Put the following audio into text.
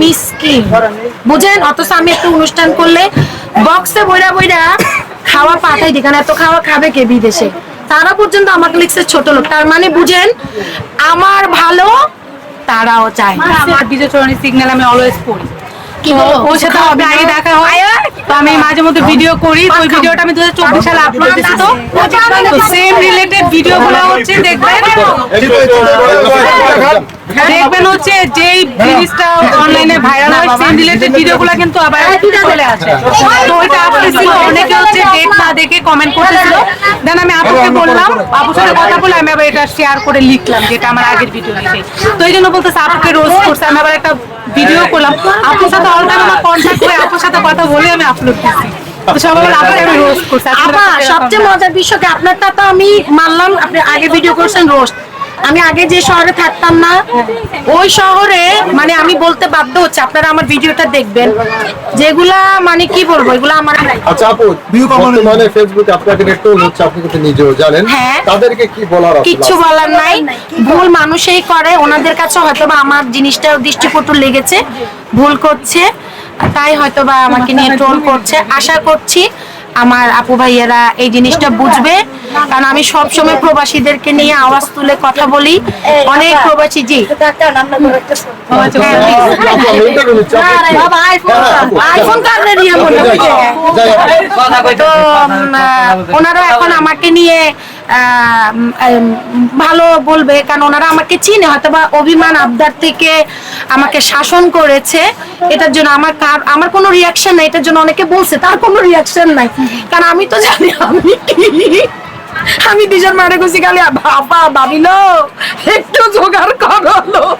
মিসকিন। বুঝেন? অথচ আমি একটা অনুষ্ঠান করলে বক্সে বইরা বইরা খাওয়া পাঠাই দিই কারণ এত খাওয়া খাবে কে বিদেশে? তারা পর্যন্ত আমাকে লিখছে ছোট লোক। তার মানে বুঝেন আমার ভালো তারাও চায়। আমার বিজয় চরণী সিগন্যাল আমি অলওয়েজ পড়ি। কি বলো? ওর সাথে হবে আগে দেখা হয়। আমি মাঝে মধ্যে ভিডিও করি তো ওই ভিডিওটা আমি দু হাজার চব্বিশ সালে আপলোড দিচ্ছি তো তো সেম রিলেটেড ভিডিও গুলো হচ্ছে দেখবেন। দেখবেন হচ্ছে যেই জিনিসটা অনলাইনে ভাইরাল হয় সেম রিলেটেড ভিডিওগুলো কিন্তু আবার চলে আসে। তো ওইটা আসতেছিল অনেকে হচ্ছে ডেট না দেখে কমেন্ট করতেছিল। দেন আমি আপুকে বললাম আপুর সাথে কথা বলে আমি আবার এটা শেয়ার করে লিখলাম যেটা আমার আগের ভিডিও লিখে তো এই জন্য বলতেছে আপুকে রোজ করছে আমি আবার একটা ভিডিও করলাম। আপুর সাথে অল টাইম আমার কন্ট্যাক্ট সাথে কথা বলে আমি আপলোড দিচ্ছি তো সবাই বলে আপুকে আমি রোজ করছি। আসলে আপা ব্যাপারটা এরকম সবচেয়ে মজার বিষয় আপনারটা তো আমি মানলাম আপনি আগে ভিডিও করছেন রোস্ট আমি আগে যে শহরে থাকতাম না ওই শহরে মানে আমি বলতে বাধ্য হচ্ছে আপনারা আমার ভিডিওটা দেখবেন। যেগুলা মানে কি বলব এগুলা আমার আচ্ছা আপু বর্তমানে ফেসবুকে আপনাকে একটা হচ্ছে আপনি কিন্তু নিজেও জানেন। হ্যাঁ। তাদেরকে কি বলার আছে কিচ্ছু বলার নাই। ভুল মানুষই করে ওনাদের কাছে হয়তো আমার জিনিসটা দৃষ্টিপটু লেগেছে ভুল করছে। তাই হয়তো বা আমাকে নিয়ে ট্রোল করছে। আশা করছি আমার আপু ভাইয়েরা এই জিনিসটা বুঝবে। কারণ আমি সব সময় প্রবাসীদেরকে নিয়ে আওয়াজ তুলে কথা বলি। অনেক প্রবাসী জি। হ্যাঁ, হ্যাঁ। তো ওনারা এখন আমাকে নিয়ে ভালো বলবে, কারণ ওনারা আমাকে চিনে হয়তো বা অভিমান আবদার থেকে আমাকে শাসন করেছে। এটার জন্য আমার কার- আমার কোনো রিয়াকশন নাই, এটার জন্য অনেকে বলছে, তার কোনো রিয়াকশন নাই। কারণ আমি তো জানি, আমি আমি দুজন মারে গুছি খালি বাবা ভাবিল, একটু জোগাড় করল।